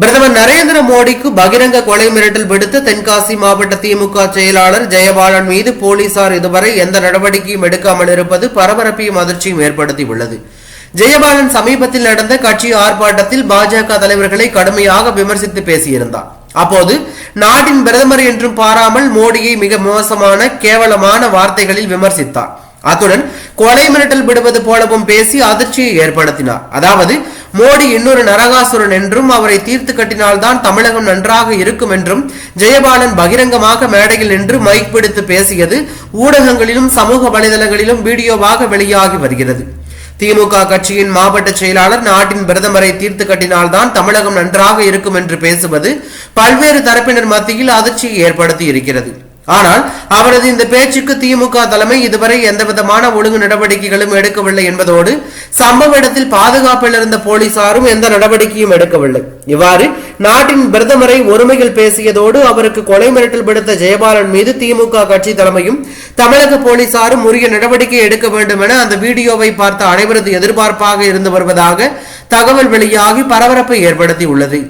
பிரதமர் நரேந்திர மோடிக்கு பகிரங்க கொலை மிரட்டல் விடுத்த தென்காசி மாவட்ட திமுக செயலாளர் ஜெயபாலன் மீது போலீசார் இதுவரை எந்த நடவடிக்கையும் எடுக்காமல் இருப்பது பரபரப்பையும் அதிர்ச்சியும் ஏற்படுத்தியுள்ளது. ஜெயபாலன் சமீபத்தில் நடந்த கட்சி ஆர்ப்பாட்டத்தில் பாஜக தலைவர்களை கடுமையாக விமர்சித்து பேசியிருந்தார். அப்போது நாட்டின் பிரதமர் என்றும் பாராமல் மோடியை மிக மோசமான கேவலமான வார்த்தைகளில் விமர்சித்தார். அத்துடன் கொலை மிரட்டல் விடுவது போலவும் பேசி அதிர்ச்சியை ஏற்படுத்தினார். அதாவது மோடி இன்னொரு நரகாசுரன் என்றும் அவரை தீர்த்து கட்டினால்தான் தமிழகம் நன்றாக இருக்கும் என்றும் ஜெயபாலன் பகிரங்கமாக மேடையில் நின்று மைக் பிடித்து பேசியது ஊடகங்களிலும் சமூக வலைதளங்களிலும் வீடியோவாக வெளியாகி வருகிறது. திமுக கட்சியின் மாவட்ட செயலாளர் நாட்டின் பிரதமரை தீர்த்து கட்டினால்தான் தமிழகம் நன்றாக இருக்கும் என்று பேசுவது பல்வேறு தரப்பினர் மத்தியில் அதிர்ச்சியை ஏற்படுத்தி இருக்கிறது. ஆனால் அவரது இந்த பேச்சுக்கு திமுக தலைமை இதுவரை எந்தவிதமான ஒழுங்கு நடவடிக்கைகளும் எடுக்கவில்லை என்பதோடு சம்பவ இடத்தில் பாதுகாப்பில் இருந்த போலீசாரும் எந்த நடவடிக்கையும் எடுக்கவில்லை. இவ்வாறு நாட்டின் பிரதமரை ஒருமையில் பேசியதோடு அவருக்கு கொலை மிரட்டல் விடுத்த ஜெயபாலன் மீது திமுக கட்சி தலைமையும் தமிழக போலீசாரும் உரிய நடவடிக்கை எடுக்க வேண்டும் என அந்த வீடியோவை பார்த்த அனைவரது எதிர்பார்ப்பாக இருந்து வருவதாக தகவல் வெளியாகி பரபரப்பை ஏற்படுத்தி உள்ளது